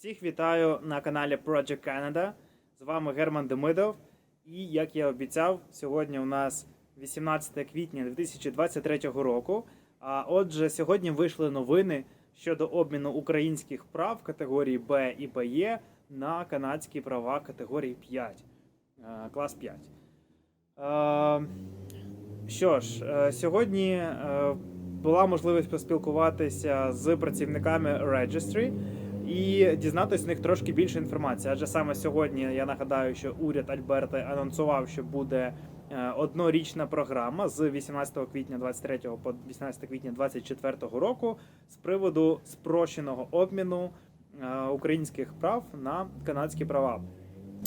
Всіх вітаю на каналі Project Canada. З вами Герман Демидов. І як я обіцяв, сьогодні у нас 18 квітня 2023 року. А отже, сьогодні вийшли новини щодо обміну українських прав категорії Б і БЕ на канадські права категорії 5, е, клас 5. Е, Що ж, е, сьогодні е, була можливість поспілкуватися з працівниками Registry і дізнатися з них трошки більше інформації. Адже саме сьогодні я нагадаю, що уряд Альберти анонсував, що буде е, однорічна програма з 18 квітня 23 по 18 квітня 24 року з приводу спрощеного обміну е, українських прав на канадські права.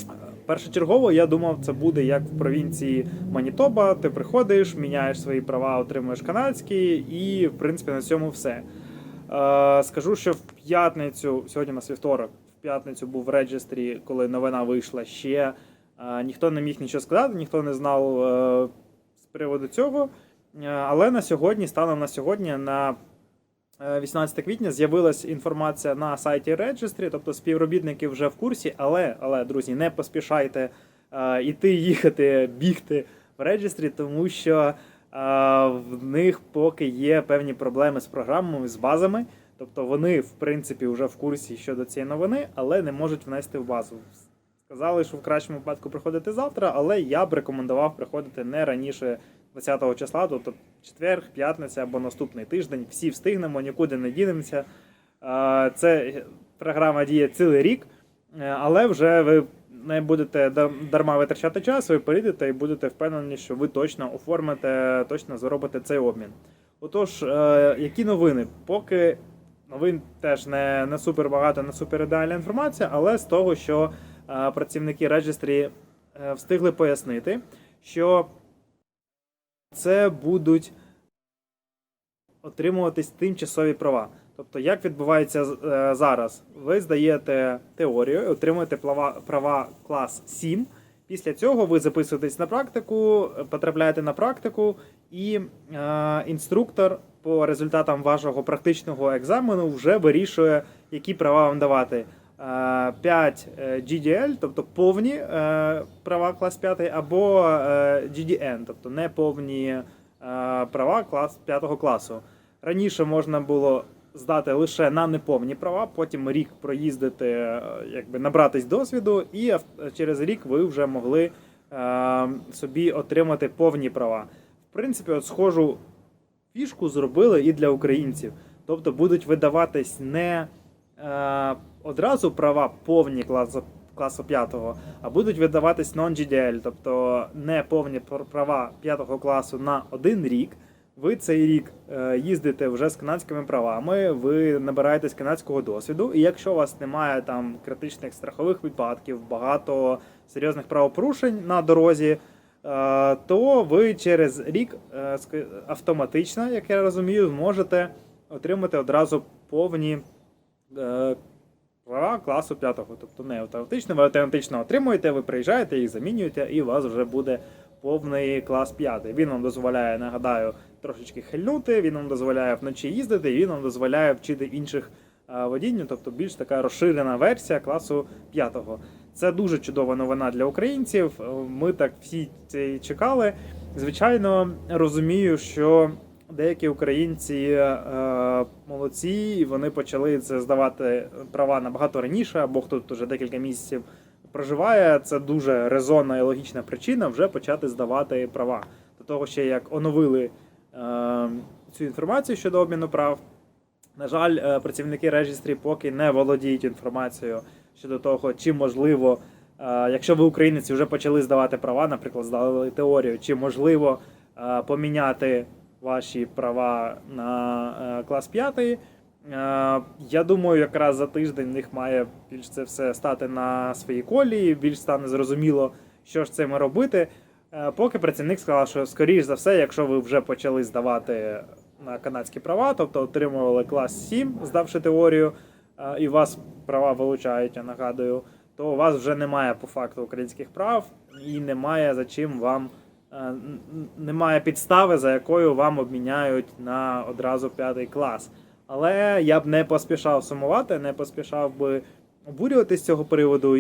Е, Першочергово я думав, це буде як в провінції Манітоба. Ти приходиш, міняєш свої права, отримуєш канадські, і в принципі на цьому все. Скажу, що в п'ятницю, сьогодні на вівторок, в п'ятницю був в реєстрі, коли новина вийшла ще. е, Ніхто не міг нічого сказати, ніхто не знав е, з приводу цього. Е, Але на сьогодні, станом на сьогодні, на е, 18 квітня з'явилася інформація на сайті Registry, тобто співробітники вже в курсі, але, але друзі, не поспішайте іти, їхати, бігти в Registry, тому що в них поки є певні проблеми з програмами, з базами. Тобто вони, в принципі, вже в курсі щодо цієї новини, але не можуть внести в базу. Сказали, що в кращому випадку приходити завтра, але я б рекомендував приходити не раніше 20 числа, тобто четвер, п'ятниця або наступний тиждень. Всі встигнемо, нікуди не дінемося. Це програма діє цілий рік, е, але вже ви не будете дарма витрачати час, ви прийдете і будете впевнені, що ви точно оформите, точно заробите цей обмін. Отож, е, які новини? Поки новин теж не, не супер багато, не супер ідеальна інформація, але з того, що е, працівники Registry е, встигли пояснити, що це будуть отримуватись тимчасові права. Тобто, як відбувається е, зараз? Ви здаєте теорію, отримуєте права, права клас 7. Після цього ви записуєтесь на практику, потрапляєте на практику, і е, інструктор по результатам вашого практичного екзамену вже вирішує, які права вам давати. Е, 5 е, GDL, тобто повні е, права клас 5, або е, GDN, тобто неповні е, права клас 5 класу. Раніше можна було здати лише на неповні права, потім рік проїздити, е, якби набратись досвіду, і через рік ви вже могли е, собі отримати повні права. В принципі, от схожу фішку зробили і для українців. Тобто будуть видаватись не е, одразу права повні класу, класу 5, а будуть видаватись non-GDL, тобто не повні права 5 класу на один рік. Ви цей рік е, їздите вже з канадськими правами, ви набираєтесь канадського досвіду, і якщо у вас немає там критичних страхових випадків, багато серйозних правопорушень на дорозі, е, то ви через рік е, автоматично, як я розумію, зможете отримати одразу повні права класу 5. Тобто не автоматично, ви автоматично отримуєте, ви приїжджаєте, їх замінюєте, і у вас вже буде повний клас 5. Він вам дозволяє, нагадаю, трошечки хильнути, він вам дозволяє вночі їздити, і він вам дозволяє вчити інших е, водінню, тобто більш така розширена версія класу 5. Це дуже чудова новина для українців. Е, Ми так всі це чекали. Звичайно, розумію, що деякі українці е, молодці, і вони почали це здавати права набагато раніше, або хто тут вже декілька місяців проживає. Це дуже резонна і логічна причина вже почати здавати права. До того ще як оновили е, цю інформацію щодо обміну прав. На жаль, е, працівники режистрі поки не володіють інформацією щодо того, чи можливо, е, якщо ви українець і вже почали здавати права, наприклад, здали теорію, чи можливо е, поміняти ваші права на клас 5. Е, Я думаю, якраз за тиждень в них має більш це все стати на своїй колії, більш стане зрозуміло, що ж цим робити. Е, Поки працівник сказав, що скоріш за все, якщо ви вже почали здавати на канадські права, тобто отримували клас 7, здавши теорію, е, і вас права вилучають, я нагадую, то у вас вже немає по факту українських прав і немає за чим вам немає підстави, за якою вам обміняють на одразу п'ятий клас. Але я б не поспішав сумувати, не поспішав би обурюватись з цього приводу,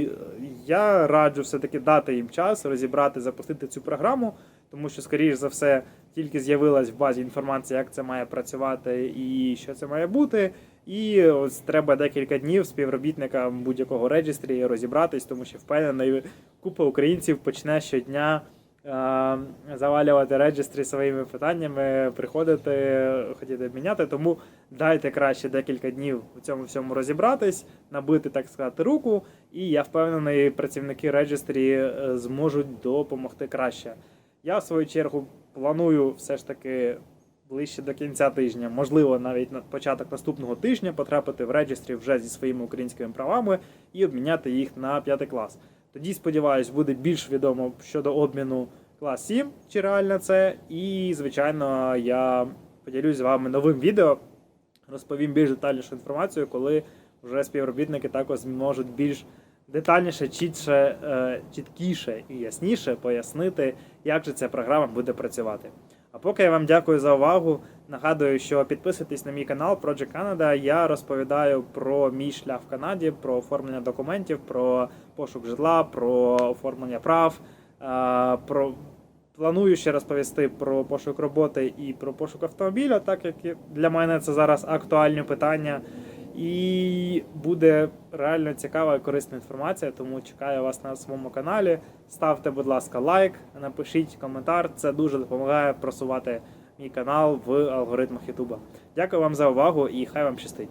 я раджу все-таки дати їм час розібрати, запустити цю програму, тому що, скоріш за все, тільки з'явилась в базі інформація, як це має працювати і що це має бути. І ось треба декілька днів співробітникам будь-якого реєстрі розібратись, тому що впевнений, купа українців почне щодня е, завалювати реєстрі своїми питаннями, приходити, хотіти міняти. Тому дайте краще декілька днів у цьому всьому розібратись, набити, так сказати, руку, і я впевнений, працівники реєстрі е, зможуть допомогти краще. Я, в свою чергу, планую все ж таки ближче до кінця тижня, можливо, навіть на початок наступного тижня потрапити в реєстрі вже зі своїми українськими правами і обміняти їх на п'ятий клас. Тоді, сподіваюсь, буде більш відомо щодо обміну клас 7, чи реально це. І, звичайно, я поділюсь з вами новим відео, розповім більш детальнішу інформацію, коли вже співробітники також зможуть більш детальніше, чітше, е, чіткіше і ясніше пояснити, як же ця програма буде працювати. А поки я вам дякую за увагу. Нагадую, що підписуйтесь на мій канал Project Canada. Я розповідаю про мій шлях в Канаді, про оформлення документів, про пошук житла, про оформлення прав. Про планую ще розповісти про пошук роботи і про пошук автомобіля, так як для мене це зараз актуальні питання. І буде реально цікава і корисна інформація, тому чекаю вас на своєму каналі. Ставте, будь ласка, лайк, напишіть коментар. Це дуже допомагає просувати мій канал в алгоритмах Ютуба. Дякую вам за увагу і хай вам щастить.